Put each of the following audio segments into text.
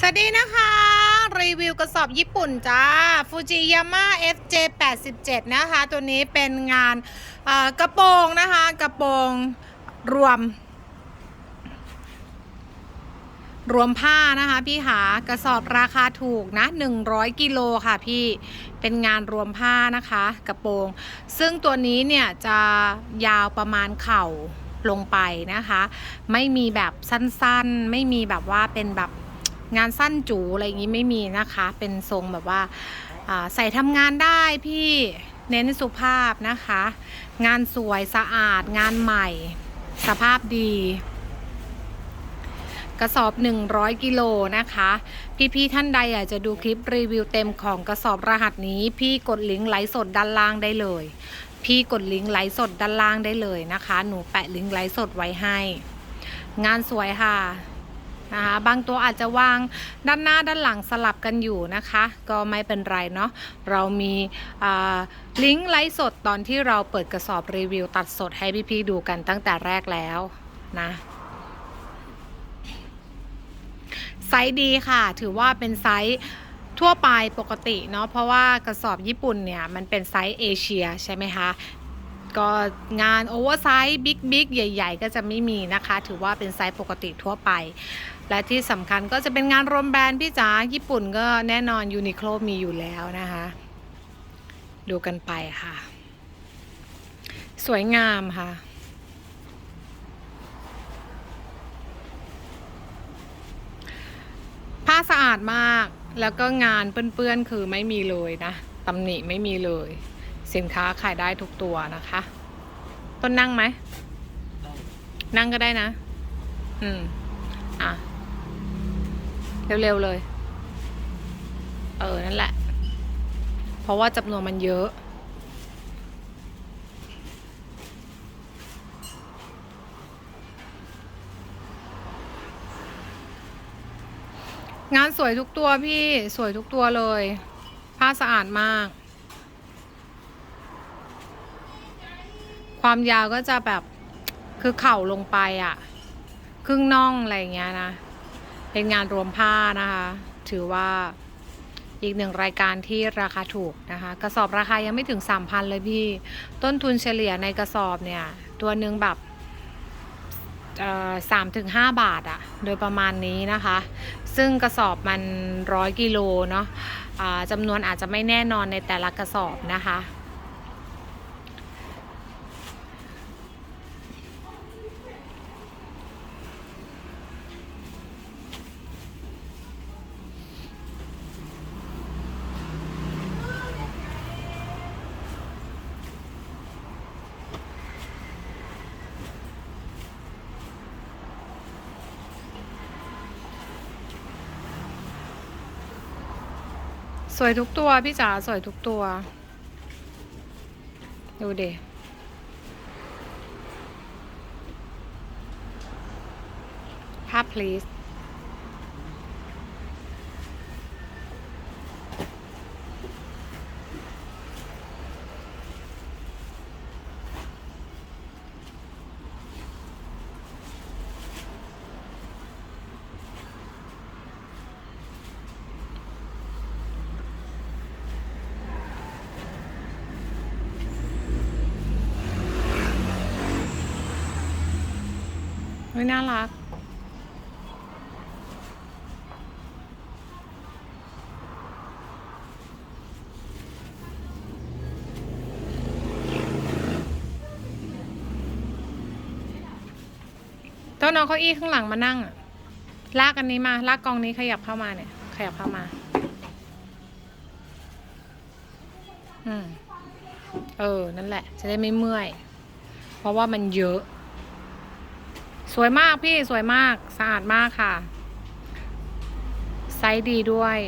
สวัสดีนะคะ รีวิวกระสอบญี่ปุ่นจ้าฟูจิยาม่า FJ 87นะคะ ตัวนี้เป็นงานกระโปรงนะคะ กระโปรงรวม รวมผ้านะคะพี่หากระสอบราคาถูกนะ 100 กิโลค่ะพี่เป็นงานรวมผ้านะคะ กระโปรง ซึ่งตัวนี้เนี่ยจะยาวประมาณเข่าลงไปนะคะ ไม่มีแบบสั้นๆ ไม่มีแบบว่าเป็นแบบ งานสั้นจูอะไรอย่างนี้ไม่มีนะคะ เป็นทรงแบบว่าใส่ทำงานได้พี่เน้นสุภาพนะคะ งานสวยสะอาด งานใหม่ สภาพดี กระสอบ 100 กิโลนะคะ พี่ๆท่านใดอยากจะดูคลิปรีวิวเต็มของกระสอบรหัสนี้ พี่กดลิงก์ไลฟ์สดด้านล่างได้เลย พี่กดลิงก์ไลฟ์สดด้านล่างได้เลยนะคะ หนูแปะลิงก์ไลฟ์สดไว้ให้ งานสวยค่ะ นะคะบางตัวอาจจะวางด้านหน้าด้านหลังสลับกันอยู่นะคะ ก็ไม่เป็นไรเนาะเรามีลิงก์ไลฟ์สดตอนที่เราเปิดกระสอบรีวิว ตัดสดให้พี่ๆดูกันตั้งแต่แรกแล้วนะไซส์ดีค่ะ ถือว่าเป็นไซส์ทั่วไปปกติเนาะเพราะว่ากระสอบญี่ปุ่นเนี่ย มันเป็นไซส์เอเชียใช่ไหมคะก็งานโอเวอร์ไซส์บิ๊กบิ๊กใหญ่ ๆ ก็จะไม่มีนะคะ ถือว่าเป็นไซส์ปกติทั่วไป และที่สำคัญก็จะเป็นงานรวมแบรนด์พี่จ๋าญี่ปุ่นก็แน่นอนยูนิโคลมีอยู่แล้วนะคะ ดูกันไปค่ะ สวยงามค่ะผ้าสะอาดมากแล้วก็งานเปื้อนๆคือไม่มีเลยนะตำหนิไม่มีเลย สินค้าขายได้ทุกตัวนะคะ ต้นนั่งไหม นั่งก็ได้นะ อืม อะ เร็วๆเลย เออ นั่นแหละ เพราะว่าจำนวนมันเยอะ งานสวยทุกตัวพี่สวยทุกตัวเลย ผ้าสะอาดมาก ความยาวก็จะแบบคือเข่าลงไปอะ่ะ ครึ่งน่องอะไรอย่างเงี้ยนะ เป็นงานรวมผ้านะคะ ถือว่าอีกหนึ่งรายการที่ราคาถูกนะคะ กระสอบราคายังไม่ถึง 3,000 เลยพี่ ต้นทุนเฉลี่ยในกระสอบเนี่ย ตัวหนึ่งแบบสามถึงห้าบาทอะโดยประมาณนี้นะคะ ซึ่งกระสอบมันร้อยกิโลเนาะะจำนวนอาจจะไม่แน่นอนในแต่ละกระสอบนะคะ สวยทุกตัวพี่จ๋าสวยทุกตัว ดูเดภาพ please ฮ้ยน่ารัก ต้องเอาเก้าอี้ข้างหลังมานั่งอะลากอันนี้มา ลากกองนี้ขยับเข้ามาเนี่ย ขยับเข้ามา อืม เออ นั่นแหละ จะได้ไม่เมื่อย เพราะว่ามันเยอะ วยมากพี่สวยมากสะอาดมากค่ะ ไซส์ดีด้วย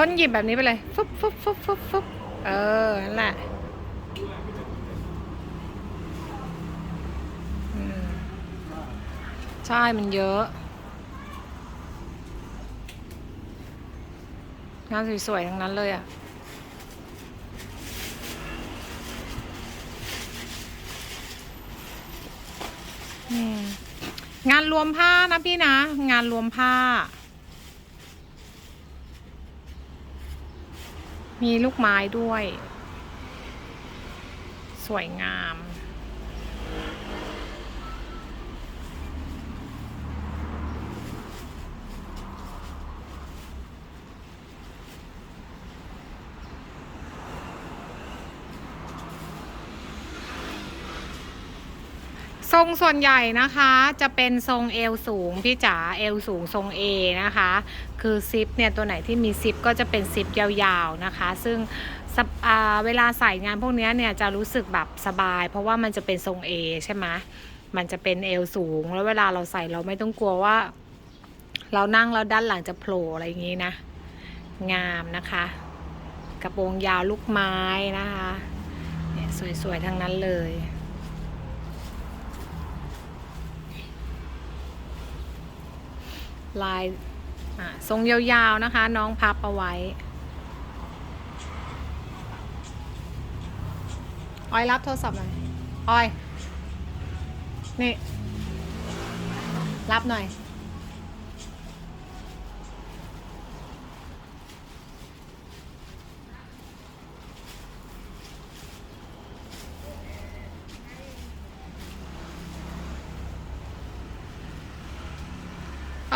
ต้นหยิบแบบนี้ไปเลยฟึบฟึบฟึบฟึบฟึบเออ นั่นแหละใช่ มันเยอะ งานสวยๆ ทั้งนั้นเลยอะงานรวมผ้านะพี่นะ งานรวมผ้า มีลูกไม้ด้วย สวยงาม ทรงส่วนใหญ่นะคะจะเป็นทรงเอวสูงพี่จ๋าเอวสูงทรง A นะคะ คือซิปเนี่ยตัวไหนที่มีซิปก็จะเป็นซิปยาวๆนะคะ ซึ่งเวลาใส่งานพวกเนี้ยเนี่ยจะรู้สึกแบบสบาย เพราะว่ามันจะเป็นทรง A ใช่ไหมมันจะเป็นเอวสูง แล้วเวลาเราใส่เราไม่ต้องกลัวว่า เรานั่งแล้วด้านหลังจะโผล่อะไรอย่างนี้นะ งามนะคะ กระโปรงยาวลูกไม้นะคะเนี่ยสวยๆทั้งนั้นเลย ลายอะทรงยาวๆนะคะ น้องพับเอาไว้ ออยรับโทรศัพท์หน่อย ออย นี่ รับหน่อย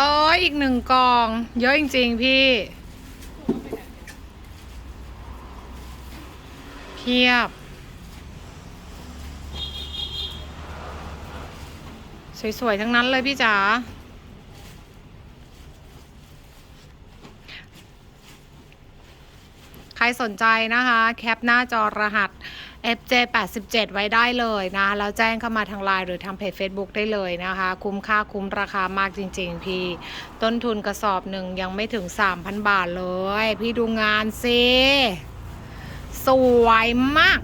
อ้ยอีกหนึ่งกอง เยอะจริง ๆ พี่ เพียบ สวย ๆ ทั้งนั้นเลยพี่จ๋าใครสนใจนะคะ แคปหน้าจอรหัส FJ87 ไว้ได้เลยนะแล้วแจ้งเข้ามาทางไลน์หรือทางเพจ Facebook ได้เลยนะคะ คุ้มค่าคุ้มราคามากจริง ๆ พี่ ต้นทุนกระสอบหนึ่งยังไม่ถึง 3,000 บาทเลย พี่ดูงานสิสวยมาก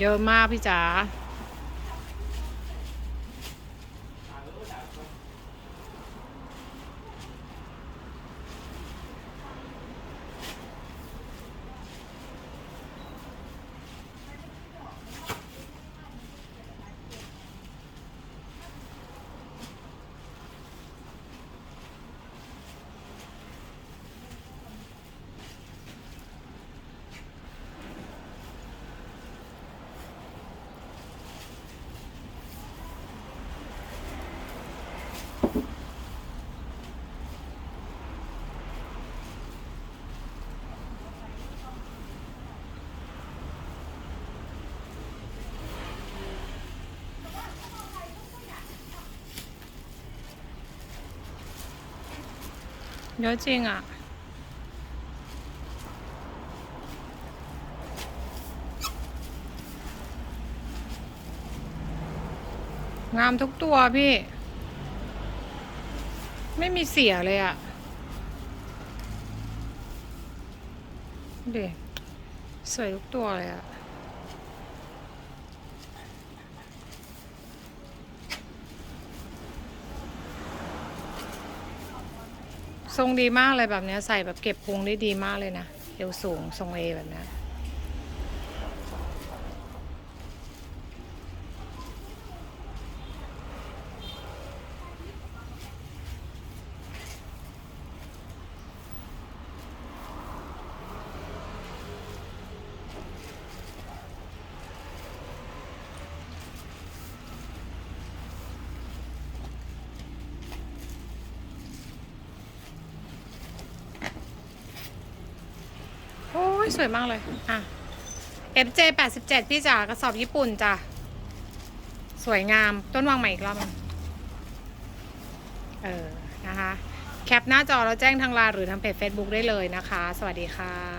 เยอะมากพี่จ๋า เยอะจริงอะ งามทุกตัวพี่ ไม่มีเสียเลยอะเด็สวยทุกตัวเลยอะ ทรงดีมากเลยแบบเนี้ยใส่แบบเก็บพุงได้ดีมากเลยนะเอวสูงทรงเอแบบเนี้ยโอ้ย สวยมากเลย อะ FJ 87 พี่จ๋ากระสอบญี่ปุ่นจ้ะ สวยงาม ต้นวางใหม่อีกรอบนึงเออ นะคะ แคปหน้าจอแล้วแจ้งทางไลน์หรือทางเพจ Facebook ได้เลยนะคะ สวัสดีค่ะ